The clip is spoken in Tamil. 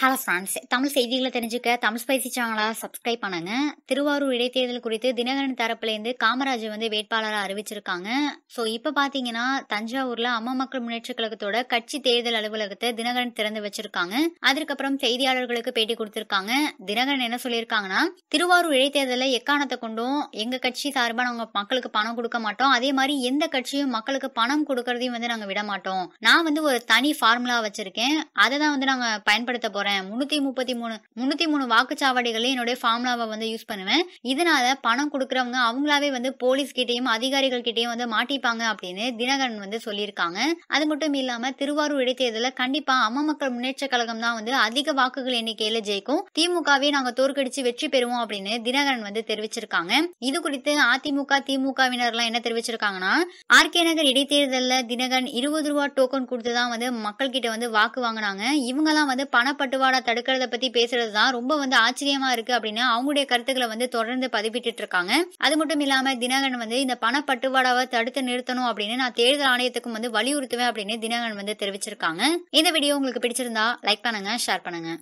ஹலோ ஃப்ரெண்ட்ஸ் தமிழ் செய்திகளை தெரிஞ்சுக்க தமிழ் ஸ்பைசி சேனலை சப்ஸ்கிரைப் பண்ணுங்க. திருவாரூர் இடைத்தேர்தல் குறித்து தினகரன் தரப்புலேருந்து காமராஜ் வந்து வேட்பாளராக அறிவிச்சிருக்காங்க. ஸோ இப்போ பார்த்தீங்கன்னா தஞ்சாவூரில் அம்மா மக்கள் முன்னேற்ற கழகத்தோட கட்சி தேர்தல் அலுவலகத்தை தினகரன் திறந்து வச்சிருக்காங்க. அதுக்கப்புறம் செய்தியாளர்களுக்கு பேட்டி கொடுத்திருக்காங்க. தினகரன் என்ன சொல்லியிருக்காங்கன்னா திருவாரூர் இடைத்தேர்தலில் எக்காரணத்தை கொண்டும் எங்கள் கட்சி சார்பாக நாங்கள் மக்களுக்கு பணம் கொடுக்க மாட்டோம். அதே மாதிரி எந்த கட்சியும் மக்களுக்கு பணம் கொடுக்கறதையும் வந்து நாங்கள் விட மாட்டோம். நான் வந்து ஒரு தனி ஃபார்முலா வச்சிருக்கேன். அதை தான் வந்து நாங்கள் பயன்படுத்த போகிறோம் போறேன். முன்னூத்தி முப்பத்தி மூணு முன்னூத்தி மூணு வாக்குச்சாவடிகளையும் என்னுடைய ஃபார்முலாவை வந்து யூஸ் பண்ணுவேன். இதனால பணம் கொடுக்கறவங்க அவங்களாவே வந்து போலீஸ் கிட்டயும் அதிகாரிகள் கிட்டயும் வந்து மாட்டிப்பாங்க அப்படின்னு தினகரன் வந்து சொல்லியிருக்காங்க. அது மட்டும் இல்லாம திருவாரூர் இடைத்தேர்தலில் கண்டிப்பா அம்மா மக்கள் முன்னேற்ற கழகம் தான் வந்து அதிக வாக்குகள் எண்ணிக்கையில ஜெயிக்கும். திமுகவே நாங்க தோற்கடிச்சு வெற்றி பெறுவோம் அப்படின்னு தினகரன் வந்து தெரிவிச்சிருக்காங்க. இது குறித்து அதிமுக திமுகவினர் எல்லாம் என்ன தெரிவிச்சிருக்காங்கன்னா ஆர்கே நகர் இடைத்தேர்தலில் தினகரன் இருபது ரூபா டோக்கன் கொடுத்துதான் வந்து மக்கள் கிட்ட வந்து வாக்கு வாங்கினாங்க. இவங்க எல்லாம் வந்து பணப்பட்டு பட்டுவாடா தடுக்கிறத பத்தி பேசுறது தான் ரொம்ப வந்து ஆச்சரியமா இருக்கு அப்படின்னு அவங்களுடைய கருத்துக்களை வந்து தொடர்ந்து பதிவிட்டு இருக்காங்க. அது மட்டும் இல்லாம தினகரன் வந்து இந்த பண பட்டுவாடாவை தடுத்து நிறுத்தணும் அப்படின்னு நான் தேர்தல் ஆணையத்துக்கும் வந்து வலியுறுத்துவேன் அப்படின்னு தினகரன் வந்து தெரிவிச்சிருக்காங்க. இந்த வீடியோ உங்களுக்கு பிடிச்சிருந்தா லைக் பண்ணுங்க ஷேர் பண்ணுங்க.